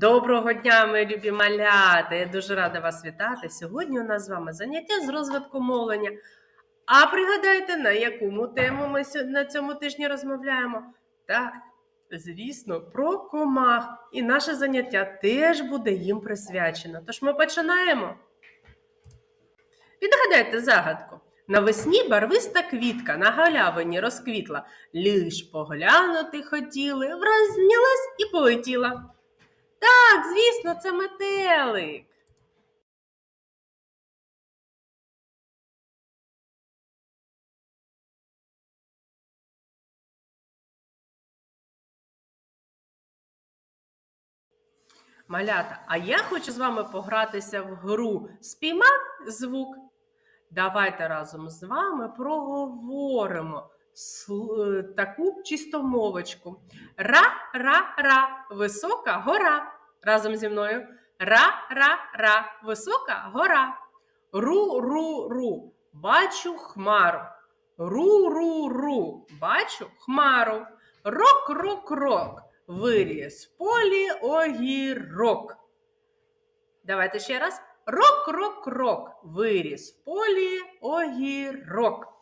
Доброго дня, мої любі малята! Я дуже рада вас вітати. Сьогодні у нас з вами заняття з розвитку мовлення. А пригадайте, на яку тему ми на цьому тижні розмовляємо? Так, звісно, про комах. І наше заняття теж буде їм присвячено. Тож ми починаємо. Відгадайте загадку. Навесні барвиста квітка на галявині розквітла. Лиш поглянути хотіли, враз знялась і полетіла. Так, звісно, це метелик. Малята, а я хочу з вами погратися в гру Спіймав звук. Давайте разом з вами проговоримо таку чистомовочку. Ра-ра-ра, висока гора. Разом зі мною. Ра-ра-ра, висока гора. Ру-ру-ру, бачу хмару. Ру-ру-ру, бачу хмару. Рок-рок-рок, виріс в полі огірок. Давайте ще раз. Рок-рок-рок, виріс в полі огірок.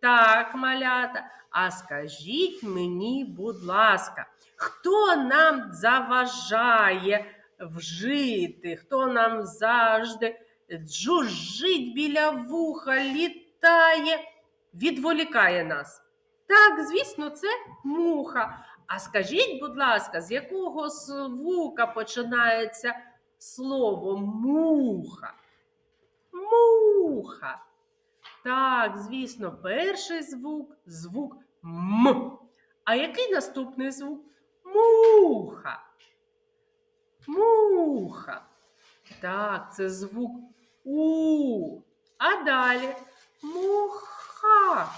Так, малята, а скажіть мені, будь ласка, хто нам заважає вжити, хто нам завжди джужжить біля вуха, літає, відволікає нас? Так, звісно, це муха. А скажіть, будь ласка, з якого звука починається слово муха? Муха. Так, звісно, перший звук звук М. А який наступний звук? Муха. Муха. Так, це звук У. А далі муха.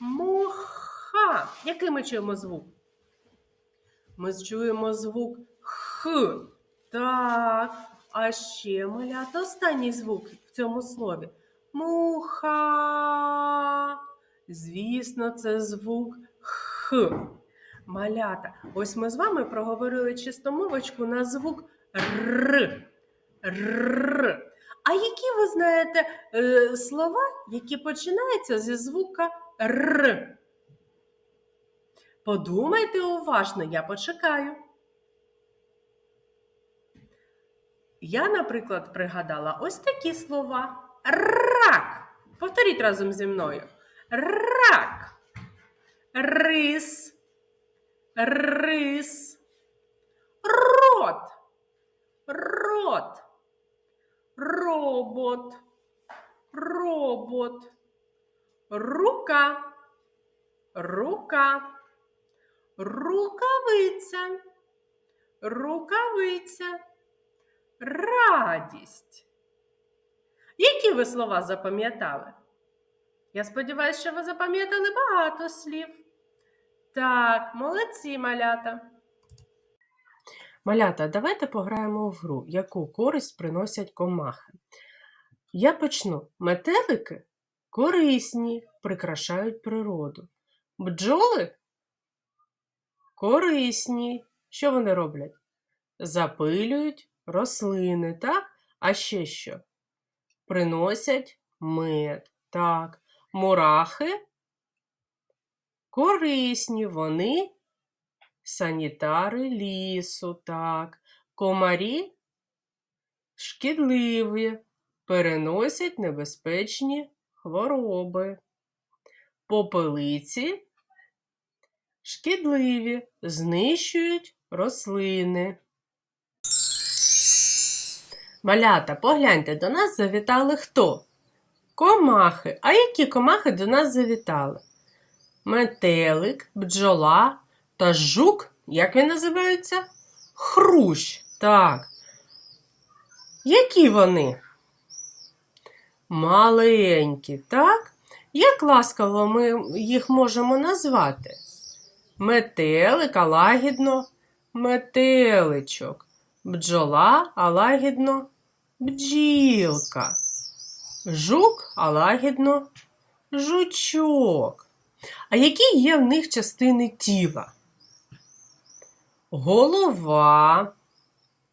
Муха. Який ми чуємо звук? Ми чуємо звук Х. Так. А ще малята останній звук в цьому слові. Муха. Звісно, це звук Х. Малята. Ось ми з вами проговорили чистомовочку на звук Р. Р. А які ви знаєте е, слова, які починаються зі звука Р? Подумайте уважно, я почекаю. Я, наприклад, пригадала ось такі слова. Рак. Повторіть разом зі мною. Рак. Рис. Рис. Рот. Рот. Робот. Робот. Рука. Рука. Рукавиця. Рукавиця. Радість. Які ви слова запам'ятали? Я сподіваюся, що ви запам'ятали багато слів. Так, молодці, малята. Малята, давайте пограємо в гру, яку користь приносять комахи. Я почну. Метелики корисні, прикрашають природу. Бджоли корисні. Що вони роблять? Запилюють рослини, так? А ще що? Приносять мед. Так. Мурахи корисні, вони санітари лісу, так. Комарі шкідливі, переносять небезпечні хвороби. Попелиці шкідливі, знищують рослини. Малята, погляньте, до нас завітали хто? Комахи. А які комахи до нас завітали? Метелик, бджола та жук, як він називається? Хрущ. Так. Які вони? Маленькі, так? Як ласкаво ми їх можемо назвати? Метелик, а лагідно метеличок. Бджола, а лагідно бджілка. Жук, а лагідно жучок. А які є в них частини тіла? Голова,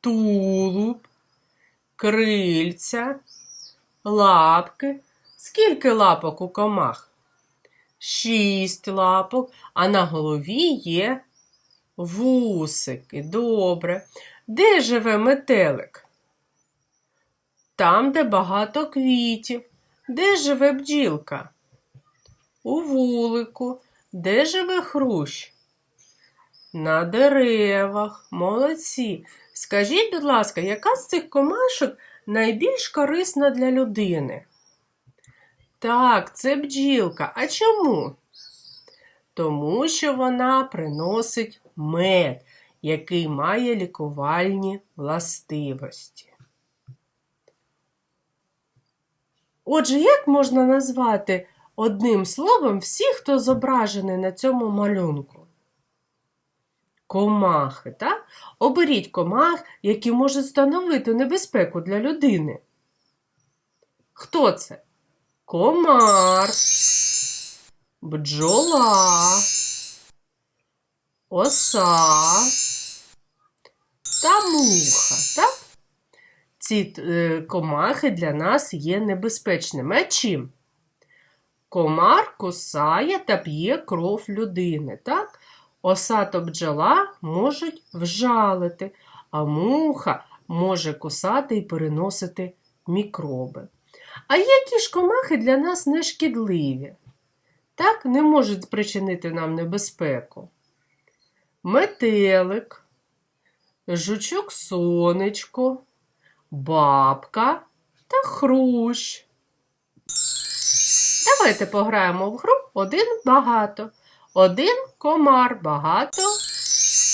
тулуб, крильця, лапки. Скільки лапок у комах? Шість лапок, а на голові є вусики. Добре. Де живе метелик? Там, де багато квітів. Де живе бджілка? У вулику. Де живе хрущ? На деревах. Молодці. Скажіть, будь ласка, яка з цих комашок найбільш корисна для людини? Так, це бджілка. А чому? Тому що вона приносить мед, який має лікувальні властивості. Отже, як можна назвати одним словом всіх, хто зображений на цьому малюнку? Комахи, так? Оберіть комах, які можуть становити небезпеку для людини. Хто це? Комар, бджола, оса та муха. Так? Ці е, комахи для нас є небезпечними. А чим? Комар кусає та п'є кров людини. Так? Оса та бджола можуть вжалити, а муха може кусати і переносити мікроби. А які ж комахи для нас не шкідливі? Так, не можуть спричинити нам небезпеку. Метелик, жучок сонечко, бабка та хрущ. Давайте пограємо в гру один багато. Один комар багато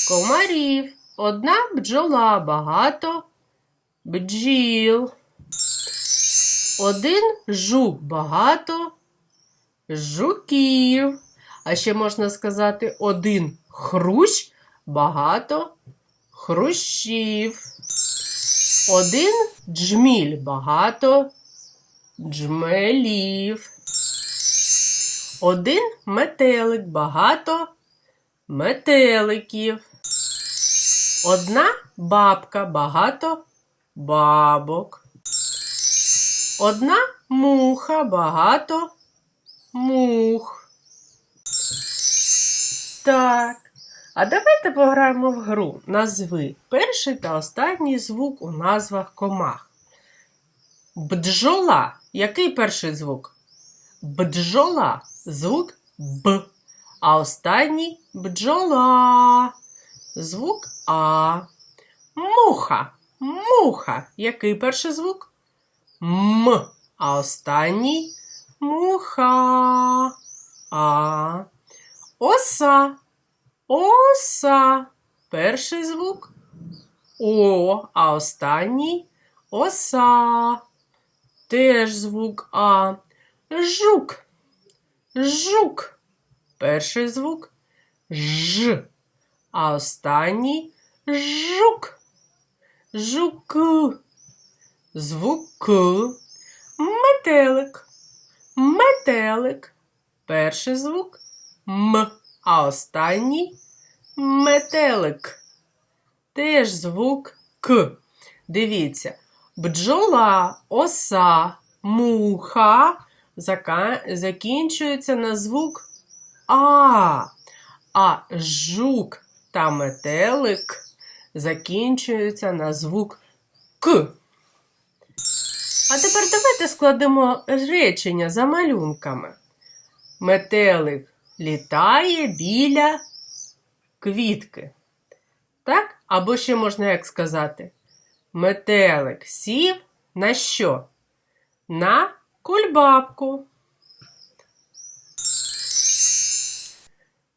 комарів. Одна бджола багато бджіл. Один жук багато жуків. А ще можна сказати один хрущ багато хрущів. Один джміль багато джмелів. Один метелик багато метеликів. Одна бабка багато бабок. Одна муха багато мух. А давайте пограємо в гру. Назви перший та останній звук у назвах комах. Бджола. Який перший звук? Бджола. Звук Б. А останній бджола. Звук А. Муха. Муха. Який перший звук? М. А останній муха. А. Оса. Оса. Перший звук О, а останній оса. Теж звук А. Жук. Жук. Перший звук Ж. А останній жук. Жук. Звук К. Метелик. Метелик. Перший звук М. А останній метелик. Теж звук К. Дивіться. Бджола, оса, муха закінчуються на звук А. А жук та метелик закінчуються на звук К. А тепер давайте складемо речення за малюнками. Метелик літає біля квітки. Так? Або ще можна як сказати? Метелик сів на що? На кульбабку.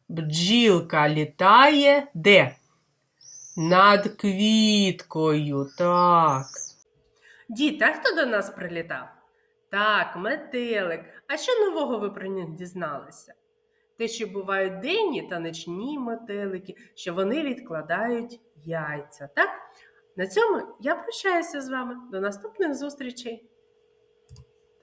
Бджілка літає де? Над квіткою, так. Діти, а хто до нас прилітав? Так, метелик. А що нового ви про них дізналися? Те, що бувають денні та ночні метелики, що вони відкладають яйця. Так? На цьому я прощаюся з вами. До наступних зустрічей!